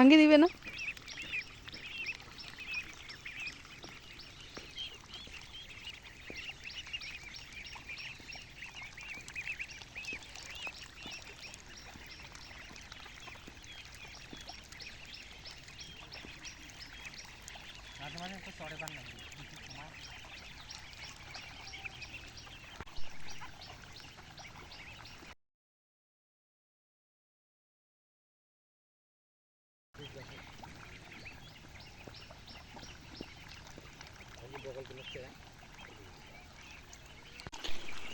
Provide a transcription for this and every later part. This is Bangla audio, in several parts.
ভাঙ্গি দিবে না? মাঝে মাঝে চড়ে পান না।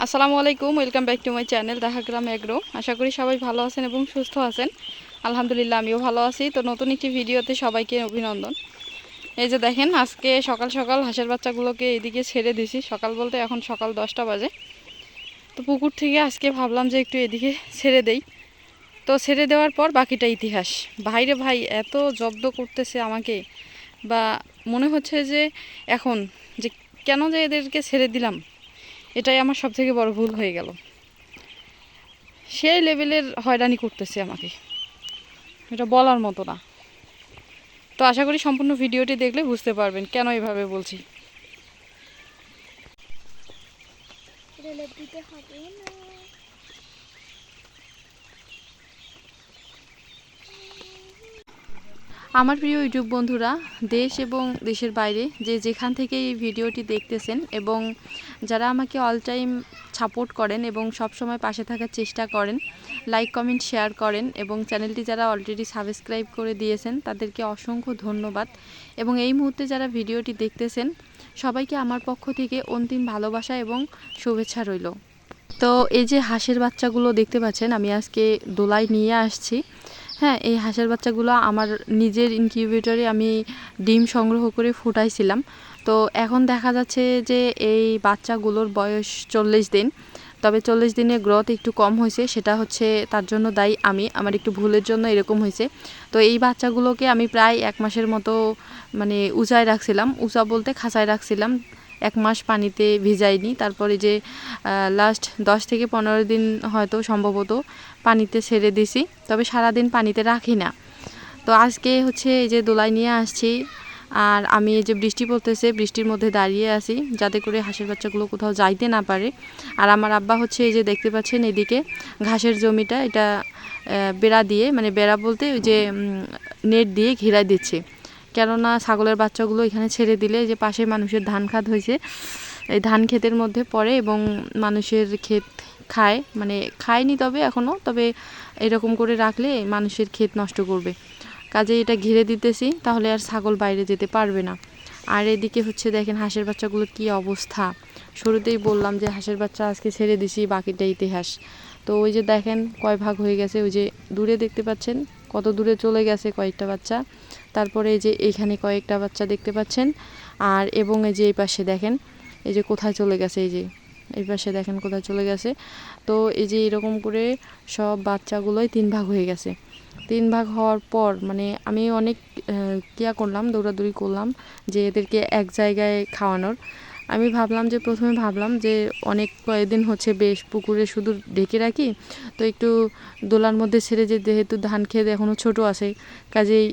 আসসালামু আলাইকুম, welcome back to my channel Dekhagram agro. আশা করি সবাই ভালো আছেন এবং সুস্থ আছেন। আলহামদুলিল্লাহ, আমিও ভালো আছি। তো নতুন একটি ভিডিওতে সবাইকে অভিনন্দন। এই যে দেখেন, আজকে সকাল সকাল হাঁসের বাচ্চাগুলোকে এদিকে ছেড়ে দিছি। সকাল বলতে এখন সকাল দশটা বাজে। তো পুকুর থেকে আজকে ভাবলাম যে একটু এদিকে ছেড়ে দেই। তো ছেড়ে দেওয়ার পর বাকিটা ইতিহাস। ভাইরে ভাই, এত জব্দ করতেছে আমাকে। বা মনে হচ্ছে যে এখন যে কেন যে এদেরকে ছেড়ে দিলাম? এটাই আমার সব থেকে বড় ভুল হয়ে গেল। সেই লেভেলের হয়রানি করতেছে আমাকে। এটা বলার মতো না। তো আশা করি সম্পূর্ণ ভিডিওটি দেখলে বুঝতে পারবেন কেন এভাবে বলছি। দিতে হবে না। আমার প্রিয় ইউটিউব বন্ধুরা, দেশ এবং দেশের বাইরে যে যেখান থেকে এই ভিডিওটি দেখতেছেন এবং যারা আমাকে অল টাইম সাপোর্ট করেন এবং সব সময় পাশে থাকার চেষ্টা করেন লাইক কমেন্ট শেয়ার করেন এবং চ্যানেলটি যারা অলরেডি সাবস্ক্রাইব করে দিয়েছেন, তাদেরকে অসংখ্য ধন্যবাদ এবং এই মুহূর্তে যারা ভিডিওটি দেখতেছেন, সবাইকে আমার পক্ষ থেকে অন্তিম ভালোবাসা এবং শুভেচ্ছা রইল। তো এই যে হাঁসের বাচ্চাগুলো দেখতে পাচ্ছেন, আমি আজকে দোলায় নিয়ে আসছি। হ্যাঁ এই হাঁসের বাচ্চাগুলো আমার নিজের ইনকিউবেটরে আমি ডিম সংগ্রহ করে ফুটাইছিলাম। তো এখন দেখা যাচ্ছে যে এই বাচ্চাগুলোর বয়স চল্লিশ দিন। তবে চল্লিশ দিনে গ্রোথ একটু কম হয়েছে, সেটা হচ্ছে তার জন্য দায়ী আমি। আমার একটু ভুলের জন্য এরকম হয়েছে। তো এই বাচ্চাগুলোকে আমি প্রায় এক মাসের মতো মানে উঁচায় রাখছিলাম। উঁচা বলতে খাঁচায় রাখছিলাম। এক মাস পানিতে ভিজাইনি। তারপরে যে লাস্ট দশ থেকে পনেরো দিন হয়তো সম্ভবত পানিতে ছেড়ে দিছি, তবে সারাদিন পানিতে রাখি না। তো আজকে হচ্ছে এই যে দোলাই নিয়ে আসছি, আর আমি এই যে বৃষ্টি পড়তেছে, বৃষ্টির মধ্যে দাঁড়িয়ে আছি, যাতে করে হাঁসের বাচ্চাগুলো কোথাও যাইতে না পারে। আর আমার আব্বা হচ্ছে এই যে দেখতে পাচ্ছেন এদিকে, ঘাসের জমিটা এটা বেড়া দিয়ে মানে বেড়া বলতে ওই যে নেট দিয়ে ঘেরাই দিচ্ছে। কেননা ছাগলের বাচ্চাগুলো এখানে ছেড়ে দিলে যে পাশে মানুষের ধান খাত হয়েছে, এই ধান ক্ষেতের মধ্যে পড়ে এবং মানুষের ক্ষেত খায় মানে খায়নি তবে এখনও তবে এরকম করে রাখলে মানুষের ক্ষেত নষ্ট করবে। কাজে এটা ঘিরে দিতেছি, তাহলে আর ছাগল বাইরে যেতে পারবে না। আর এদিকে হচ্ছে দেখেন হাঁসের বাচ্চাগুলোর কি অবস্থা। শুরুতেই বললাম যে হাঁসের বাচ্চা আজকে ছেড়ে দিছি, বাকিটা ইতিহাস। তো ওই যে দেখেন কয় ভাগ হয়ে গেছে, ওই যে দূরে দেখতে পাচ্ছেন, কত দূরে চলে গেছে কয়েকটা বাচ্চা। তারপরে এই যে এইখানে কয়েকটা বাচ্চা দেখতে পাচ্ছেন। আর এবং এই যে এই পাশে দেখেন, এই যে কোথায় চলে গেছে এই যে এই পাশে দেখেন কোথায় চলে গেছে। তো এই যে এরকম করে সব বাচ্চাগুলোই তিন ভাগ হয়ে গেছে। তিন ভাগ হওয়ার পর মানে আমি অনেক কিয়া করলাম, দৌড়াদৌড়ি করলাম যে এদেরকে এক জায়গায় খাওয়ানোর। আমি ভাবলাম যে প্রথমে ভাবলাম যে অনেক কয়েকদিন হচ্ছে বেশ পুকুরে শুধু ঢেকে রাখি, তো একটু দোলার মধ্যে ছেড়ে যে যেহেতু ধান খেতে এখনও ছোট আছে, কাজেই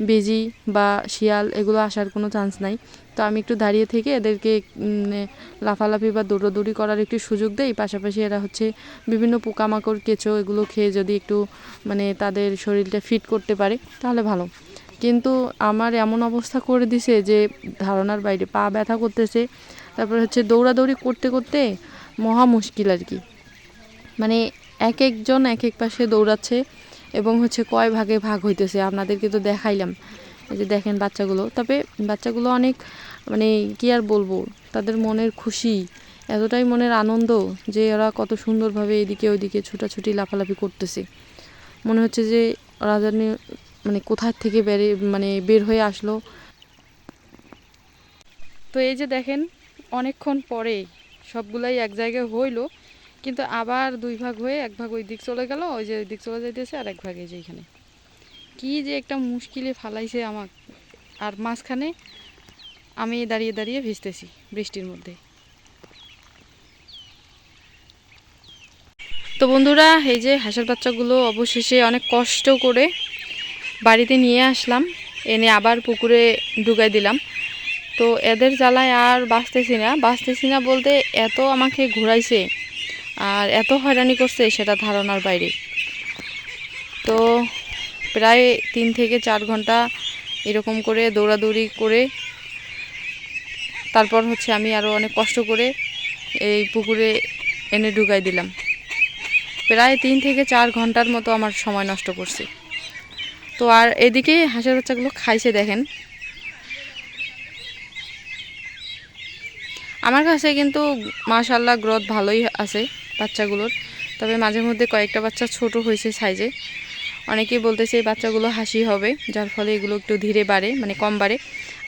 বেজি বা শিয়াল এগুলো আসার কোনো চান্স নাই। তো আমি একটু দাঁড়িয়ে থেকে এদেরকে লাফালাফি বা দৌড়াদৌড়ি করার একটু সুযোগ দেই। পাশাপাশি এরা হচ্ছে বিভিন্ন পোকামাকড়, কেঁচো এগুলো খেয়ে যদি একটু মানে তাদের শরীরটা ফিট করতে পারে, তাহলে ভালো। কিন্তু আমার এমন অবস্থা করে দিছে যে, ধারণার বাইরে পা ব্যথা করতেছে। তারপরে হচ্ছে দৌড়াদৌড়ি করতে করতে মহা মুশকিল আর কি। মানে এক একজন এক এক পাশে দৌড়াচ্ছে। এবং হচ্ছে কয় ভাগে ভাগ হইতেছে, আপনাদেরকে তো দেখাইলাম। এই যে দেখেন বাচ্চাগুলো। তবে বাচ্চাগুলো অনেক মানে কি আর বলব, তাদের মনের খুশি, এতটাই মনের আনন্দ যে ওরা কত সুন্দরভাবে এদিকে ওইদিকে ছুটাছুটি লাফালাফি করতেছে। মনে হচ্ছে যে ওরা জানি মানে কোথার থেকে বেরে মানে বের হয়ে আসলো। তো এই যে দেখেন, অনেকক্ষণ পরে সবগুলাই এক জায়গায় হইল। কিন্তু আবার দুই ভাগ হয়ে এক ভাগ ওই দিক চলে গেল, ওই যে ওই দিক চলে যাইতেছে আর এক ভাগ এই যে এখানে। কি যে একটা মুশকিলে ফালাইছে আমাক। আর মাঝখানে আমি দাঁড়িয়ে দাঁড়িয়ে ভিজতেছি বৃষ্টির মধ্যে। তো বন্ধুরা, এই যে হাঁসের বাচ্চাগুলো অবশেষে অনেক কষ্ট করে বাড়িতে নিয়ে আসলাম, এনে আবার পুকুরে ঢুকাই দিলাম। তো এদের জ্বালায় আর বাঁচতেছি না। বাঁচতেছি না বলতে এত আমাকে ঘুরাইছে। আর এত হয়রানি করছে সেটা ধারণার বাইরে। তো প্রায় তিন থেকে চার ঘণ্টা এরকম করে দৌড়াদৌড়ি করে তারপর হচ্ছে আমি আরও অনেক কষ্ট করে এই পুকুরে এনে ঢুকাই দিলাম। প্রায় তিন থেকে চার ঘণ্টার মতো আমার সময় নষ্ট করছি। তো আর এদিকে হাঁসের বাচ্চাগুলো খাইছে দেখেন। আমার কাছে কিন্তু মাশাল্লাহ গ্রোথ ভালোই আছে। বাচ্চাগুলোর। তবে মাঝে মধ্যে কয়েকটা বাচ্চা ছোট হয়েছে সাইজে অনেকেই বলতেছে এই বাচ্চাগুলো হাসি হবে, যার ফলে এগুলো একটু ধীরে বাড়ে মানে কম বাড়ে।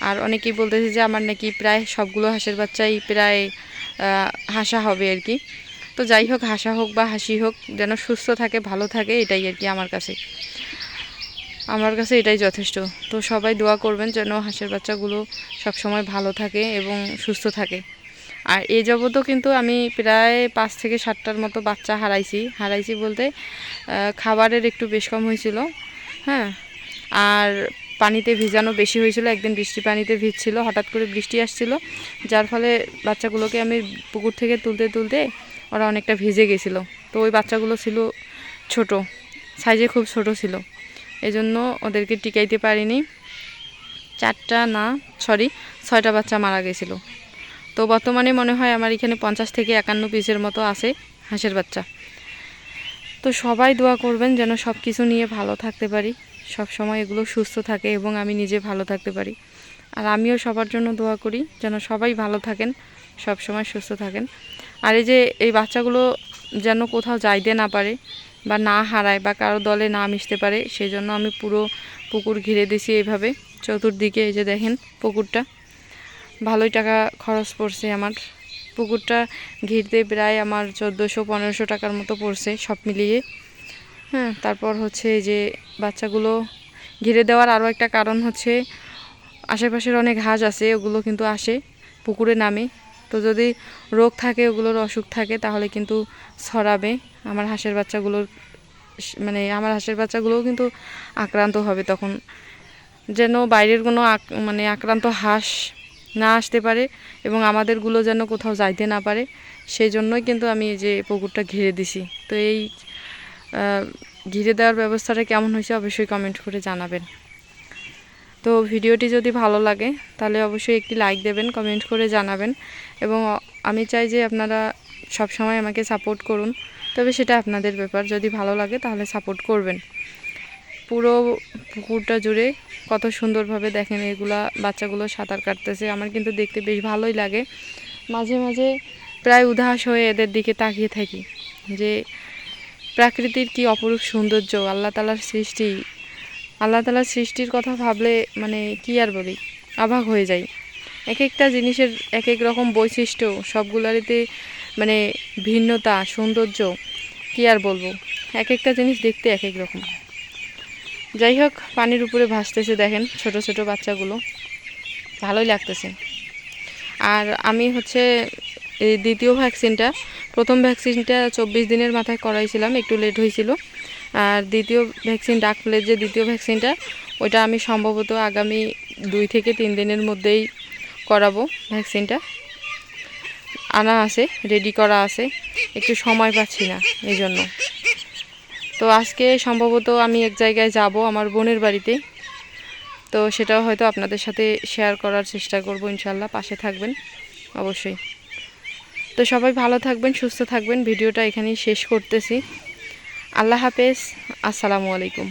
আর অনেকেই বলতেছে যে আমার নাকি প্রায় সবগুলো হাঁসের বাচ্চাই প্রায় হাসা হবে আর কি। তো যাই হোক, হাসা হোক বা হাসি হোক, যেন সুস্থ থাকে, ভালো থাকে, এটাই আর কি আমার কাছে। আমার কাছে এটাই যথেষ্ট। তো সবাই দোয়া করবেন যেন হাঁসের বাচ্চাগুলো সবসময় ভালো থাকে এবং সুস্থ থাকে। আর এই যাবতও কিন্তু আমি প্রায় পাঁচ থেকে সাতটার মতো বাচ্চা হারাইছি। হারাইছি বলতে খাবারের একটু বেশ কম হয়েছিল হ্যাঁ। আর পানিতে ভিজানো বেশি হয়েছিল, একদিন বৃষ্টি পানিতে ভিজছিল, হঠাৎ করে বৃষ্টি আসছিল। যার ফলে বাচ্চাগুলোকে আমি পুকুর থেকে তুলতে তুলতে ওরা অনেকটা ভিজে গেছিল। তো ওই বাচ্চাগুলো ছিল ছোট, সাইজে খুব ছোট ছিল। এজন্য ওদেরকে টিকাইতে পারিনি। চারটা না সরি ছয়টা বাচ্চা মারা গেছিল। তো বর্তমানে মনে হয় আমার এখানে পঞ্চাশ থেকে একান্ন পিসের মতো আছে হাঁসের বাচ্চা। তো সবাই দোয়া করবেন যেন সব কিছু নিয়ে ভালো থাকতে পারি সব সময় এগুলো সুস্থ থাকে এবং আমি নিজে ভালো থাকতে পারি। আর আমিও সবার জন্য দোয়া করি যেন সবাই ভালো থাকেন সব সময় সুস্থ থাকেন। আর এই যে এই বাচ্চাগুলো যেন কোথাও যাইতে না পারে বা না হারায় বা কারও দলে না মিশতে পারে সেই জন্য আমি পুরো পুকুর ঘিরে দিছি এইভাবে। চতুর্দিকে এই যে দেখেন পুকুরটা। ভালোই টাকা খরচ পড়ছে আমার। পুকুরটা ঘিরতে প্রায় আমার চোদ্দোশো, পনেরোশো টাকার মতো পড়ছে সব মিলিয়ে। হ্যাঁ তারপর হচ্ছে যে বাচ্চাগুলো ঘিরে দেওয়ার আরও একটা কারণ হচ্ছে আশেপাশের অনেক হাঁস আছে, ওগুলো কিন্তু আসে পুকুরে নামে। তো যদি রোগ থাকে, ওগুলোর অসুখ থাকে, তাহলে কিন্তু ছড়াবে। আমার হাঁসের বাচ্চাগুলোর মানে আমার হাঁসের বাচ্চাগুলোও কিন্তু আক্রান্ত হবে তখন। যেন বাইরের কোনো মানে আক্রান্ত হাঁস না আসতে পারে এবং আমাদেরগুলো যেন কোথাও যাইতে না পারে সেই জন্যই কিন্তু আমি এই যে পুকুরটা ঘিরে দিছি। তো এই ঘিরে দেওয়ার ব্যবস্থাটা কেমন হয়েছে অবশ্যই কমেন্ট করে জানাবেন। তো ভিডিওটি যদি ভালো লাগে, তাহলে অবশ্যই একটি লাইক দেবেন কমেন্ট করে জানাবেন এবং আমি চাই যে আপনারা সব সময় আমাকে সাপোর্ট করুন। তবে সেটা আপনাদের ব্যাপার, যদি ভালো লাগে তাহলে সাপোর্ট করবেন। পুরো পুকুরটা জুড়ে কত সুন্দরভাবে দেখেন এগুলা বাচ্চাগুলো সাঁতার কাটতেছে। আমার কিন্তু দেখতে বেশ ভালোই লাগে। মাঝে মাঝে প্রায় উদাস হয়ে এদের দিকে তাকিয়ে থাকি যে প্রাকৃতির কি অপরূপ সৌন্দর্য, আল্লাহ তালার সৃষ্টি। আল্লাহ তালার সৃষ্টির কথা ভাবলে মানে কি আর বলি, অবাক হয়ে যাই। এক একটা জিনিসের এক এক রকম বৈশিষ্ট্য সবগুলারিতে মানে ভিন্নতা, সৌন্দর্য, কি আর বলব? এক একটা জিনিস দেখতে এক এক রকম। যাই হোক, পানির উপরে ভাসতেছে দেখেন ছোট ছোট বাচ্চাগুলো। ভালোই লাগতেছে। আর আমি হচ্ছে এই দ্বিতীয় ভ্যাকসিনটা প্রথম ভ্যাকসিনটা চব্বিশ দিনের মাথায় করাইছিলাম, একটু লেট হয়েছিল। আর দ্বিতীয় ভ্যাকসিন ডাক যে দ্বিতীয় ভ্যাকসিনটা ওইটা আমি সম্ভবত আগামী দুই থেকে তিন দিনের মধ্যেই করাবো ভ্যাকসিনটা আনা আছে রেডি করা আছে। একটু সময় পাচ্ছি না এই জন্য তো আজকে সম্ভবত আমি এক জায়গায় যাব আমার বোনের বাড়িতে। তো সেটাও হয়তো আপনাদের সাথে শেয়ার করার চেষ্টা করব ইনশাল্লাহ পাশে থাকবেন অবশ্যই। তো সবাই ভালো থাকবেন, সুস্থ থাকবেন, ভিডিওটা এখানেই শেষ করতেছি। আল্লাহ হাফেজ, আসসালামু আলাইকুম।